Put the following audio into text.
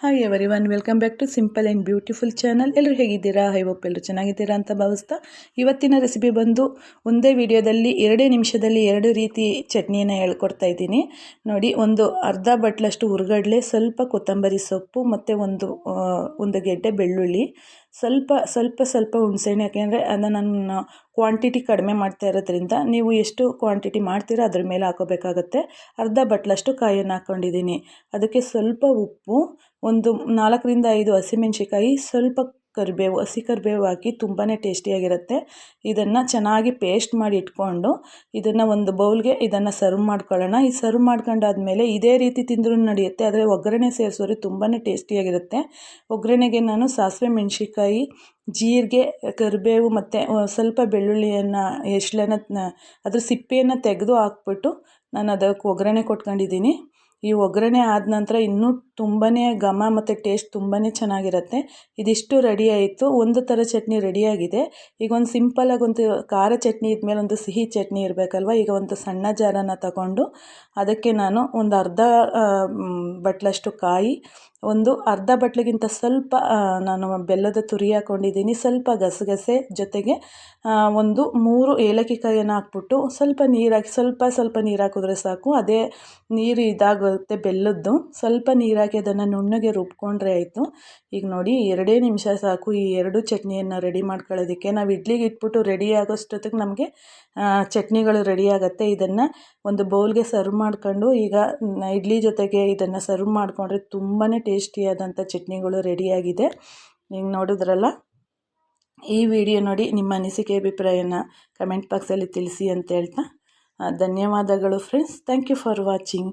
Hi everyone welcome back to simple and beautiful channel ಎಲ್ಲರೂ ಹೇಗಿದ್ದೀರಾ high ಎಲ್ಲರೂ ಚೆನ್ನಾಗಿದ್ದೀರಾ ಅಂತ ಭಾವಿಸ್ತಾ ಇವತ್ತಿನ ರೆಸಿಪಿ ಬಂದು ಒಂದೇ ವಿಡಿಯೋದಲ್ಲಿ ಎರಡೇ ನಿಮಿಷದಲ್ಲಿ ಎರಡು ರೀತಿ ಚಟ್ನಿಯನ್ನು ಹೇಳ್ಕೊಡ್ತಾ ಇದ್ದೀನಿ. ನೋಡಿ, ಒಂದು ಅರ್ಧ ಬಟ್ಲಷ್ಟು ಹುರ್ಗಡ್ಲೆ, ಸ್ವಲ್ಪ ಕೊತ್ತಂಬರಿ ಸೊಪ್ಪು ಮತ್ತು ಒಂದು ಒಂದು ಗೆಡ್ಡೆ ಬೆಳ್ಳುಳ್ಳಿ ಸ್ವಲ್ಪ ಸ್ವಲ್ಪ ಸ್ವಲ್ಪ ಹುಣಸೆಹಣ್ಣು, ಯಾಕೆಂದರೆ ಅದನ್ನು ನಾನು ಕ್ವಾಂಟಿಟಿ ಕಡಿಮೆ ಮಾಡ್ತಾ ಇರೋದ್ರಿಂದ ನೀವು ಎಷ್ಟು ಕ್ವಾಂಟಿಟಿ ಮಾಡ್ತೀರೋ ಅದ್ರ ಮೇಲೆ ಹಾಕೋಬೇಕಾಗತ್ತೆ. ಅರ್ಧ ಬಟ್ಲಷ್ಟು ಕಾಯಿಯನ್ನು ಹಾಕ್ಕೊಂಡಿದ್ದೀನಿ ಅದಕ್ಕೆ ಸ್ವಲ್ಪ ಉಪ್ಪು, ಒಂದು ನಾಲ್ಕರಿಂದ ಐದು ಹಸಿಮೆಣ್ಸಿಕಾಯಿ ಸ್ವಲ್ಪ ಕರಿಬೇವು, ಹಸಿ ಕರಿಬೇವು ಹಾಕಿ ತುಂಬಾ ಟೇಸ್ಟಿಯಾಗಿರುತ್ತೆ. ಇದನ್ನು ಚೆನ್ನಾಗಿ ಪೇಸ್ಟ್ ಮಾಡಿ ಇಟ್ಕೊಂಡು ಇದನ್ನು ಒಂದು ಬೌಲ್ಗೆ ಇದನ್ನು ಸರ್ವ್ ಮಾಡ್ಕೊಳ್ಳೋಣ. ಈ ಸರ್ವ್ ಮಾಡ್ಕೊಂಡಾದ್ಮೇಲೆ ಇದೇ ರೀತಿ ತಿಂದರೂ ನಡೆಯುತ್ತೆ, ಆದರೆ ಒಗ್ಗರಣೆ ಸೇರಿಸೋರೆ ತುಂಬಾ ಟೇಸ್ಟಿಯಾಗಿರುತ್ತೆ. ಒಗ್ಗರಣೆಗೆ ನಾನು ಸಾಸಿವೆ ಮೆಣಸಿಕಾಯಿ ಜೀರಿಗೆ, ಕರಿಬೇವು ಮತ್ತು ಸ್ವಲ್ಪ ಬೆಳ್ಳುಳ್ಳಿಯನ್ನು ಎಳ್ಳನ್ನು ಅದ್ರ ಸಿಪ್ಪೆಯನ್ನು ತೆಗೆದು ಹಾಕ್ಬಿಟ್ಟು ನಾನು ಅದಕ್ಕೆ ಒಗ್ಗರಣೆ ಕೊಟ್ಕೊಂಡಿದ್ದೀನಿ. ಈ ಒಗ್ಗರಣೆ ಆದ ನಂತರ ಇನ್ನೂ ತುಂಬನೇ ಘಮ ಮತ್ತು ಟೇಸ್ಟ್ ತುಂಬನೇ ಚೆನ್ನಾಗಿರುತ್ತೆ. ಇದಿಷ್ಟು ರೆಡಿ ಆಯಿತು. ಒಂದು ಥರ ಚಟ್ನಿ ರೆಡಿಯಾಗಿದೆ ಈಗ ಒಂದು ಸಿಂಪಲಾಗಿ ಒಂದು ಖಾರ ಚಟ್ನಿ ಇದ್ಮೇಲೆ ಒಂದು ಸಿಹಿ ಚಟ್ನಿ ಇರಬೇಕಲ್ವ? ಈಗ ಒಂದು ಸಣ್ಣ ಜಾರನ್ನು ತಗೊಂಡು ಅದಕ್ಕೆ ನಾನು ಒಂದು ಅರ್ಧ ಬಟ್ಲಷ್ಟು ಕಾಯಿ ಒಂದು ಅರ್ಧ ಬಟ್ಲಿಗಿಂತ ಸ್ವಲ್ಪ ನಾನು ಬೆಲ್ಲದ ತುರಿ ಹಾಕ್ಕೊಂಡಿದ್ದೀನಿ ಸ್ವಲ್ಪ ಗಸಗಸೆ ಜೊತೆಗೆ ಒಂದು ಮೂರು ಏಲಕ್ಕಿ ಕಾಯನ್ನು ಹಾಕ್ಬಿಟ್ಟು ಸ್ವಲ್ಪ ನೀರು ಸ್ವಲ್ಪ ಸ್ವಲ್ಪ ನೀರು ಹಾಕಿದ್ರೆ ಸಾಕು. ಅದೇ ನೀರು ಇದಾಗುತ್ತೆ ಬೆಲ್ಲದ್ದು. ಸ್ವಲ್ಪ ನೀರು ಹಾಕಿ ಅದನ್ನು ನುಣ್ಣಗೆ ರುಬ್ಕೊಂಡ್ರೆ ಆಯಿತು. ಈಗ ನೋಡಿ, ಎರಡೇ ನಿಮಿಷ ಸಾಕು ಈ ಎರಡು ಚಟ್ನಿಯನ್ನು ರೆಡಿ ಮಾಡ್ಕೊಳ್ಳೋದಕ್ಕೆ. ನಾವು ಇಡ್ಲಿಗೆ ಇಟ್ಬಿಟ್ಟು ರೆಡಿ ಆಗೋಷ್ಟೊತ್ತಿಗೆ ನಮಗೆ ಚಟ್ನಿಗಳು ರೆಡಿ ಆಗುತ್ತೆ. ಇದನ್ನು ಒಂದು ಬೌಲ್ಗೆ ಸರ್ವ್ ಮಾಡ್ಕೊಂಡು, ಈಗ ಇಡ್ಲಿ ಜೊತೆಗೆ ಇದನ್ನು ಸರ್ವ್ ಮಾಡಿಕೊಂಡ್ರೆ ತುಂಬಾ ಟೇಸ್ಟಿಯಾದಂಥ ಚಟ್ನಿಗಳು ರೆಡಿಯಾಗಿದೆ. ನೀವು ನೋಡಿದ್ರಲ್ಲ? ಈ ವಿಡಿಯೋ ನೋಡಿ ನಿಮ್ಮ ಅನಿಸಿಕೆ, ಅಭಿಪ್ರಾಯನ ಕಮೆಂಟ್ ಬಾಕ್ಸಲ್ಲಿ ತಿಳಿಸಿ ಅಂತ ಹೇಳ್ತಾ ಧನ್ಯವಾದಗಳು friends. Thank you for watching.